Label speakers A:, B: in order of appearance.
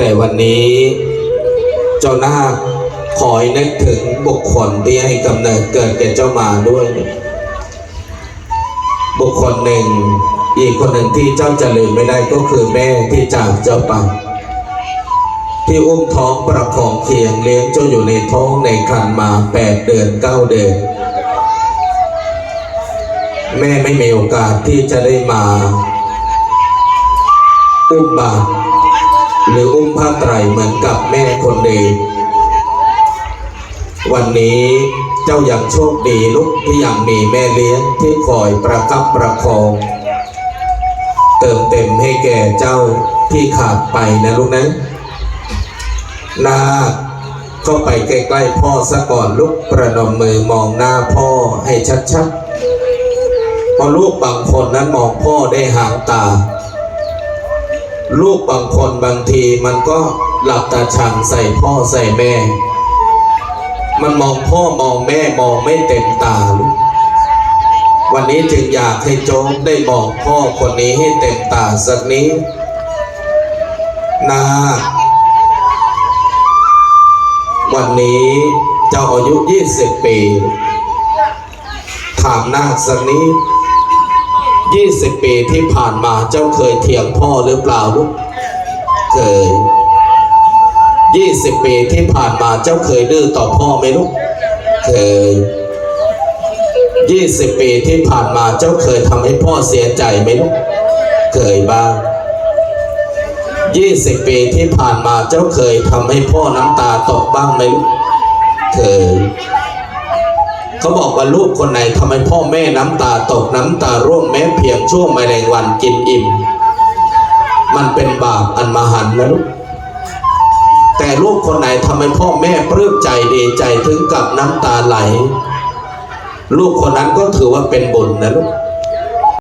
A: แต่วันนี้ เจ้านาคขอให้นึกถึงบุคคลที่ให้กำเนิดเกิดแก่เจ้ามาด้วย บุคคลหนึ่ง อีกคนหนึ่งที่เจ้าจะลืมไม่ได้ก็คือแม่ที่จากเจ้าไปที่อุ้มท้องประคองเคียงเลี้ยงเจ้าอยู่ในท้องในครรภ์มาแปดเดือนเก้าเดือนแม่ไม่มีโอกาสที่จะได้มาอุ้มบาตร หรืออุ้มผ้าไตรเหมือนกับแม่คนเดียววันนี้เจ้ายังโชคดีลูกที่ยังมีแม่เลี้ยงที่คอยประคับประคอง เติมเต็มให้แก่เจ้าที่ขาดไปนะลูกนะนาคเข้าไปใกล้ๆพ่อซะก่อนลูกประนมมือมองหน้าพ่อให้ชัดๆเพราะลูกบางคนนั้นมองพ่อได้ห่างตา ลูกบางคนบางทีมันก็หลับตาชังใส่พ่อใส่แม่ มันมองพ่อมองแม่มองไม่เต็มตาลูกวันนี้จึงอยากให้โจ๊กได้มองพ่อคนนี้ให้เต็มตาสักนี้นาวันนี้เจ้าอายุ 20 ปี ถามนาสักนี้ 20 ปีที่ผ่านมาเจ้าเคยเถียงพ่อหรือเปล่าลูกเคย 20 ปีที่ผ่านมาเจ้าเคยดื้อต่อพ่อไหมลูกเคย 20 ปีที่ผ่านมาเจ้าเคยทำให้พ่อเสียใจไหมลูกเคยบ้าง20 ปีที่ผ่านมาเจ้าเคยทำให้พ่อน้ำตาตกบ้างไหมลูกเคย เขาบอกว่าลูกคนไหนทำให้พ่อแม่น้ำตาตกน้ำตาร่วงแม้เพียงช่วงแมลงวันกินอิ่ม มันเป็นบาปอันมหันต์นะลูกแต่ลูกคนไหนทำให้พ่อแม่ปลื้มใจดีใจถึงกับน้ำตาไหล ลูกคนนั้นก็ถือว่าเป็นบุญนะลูก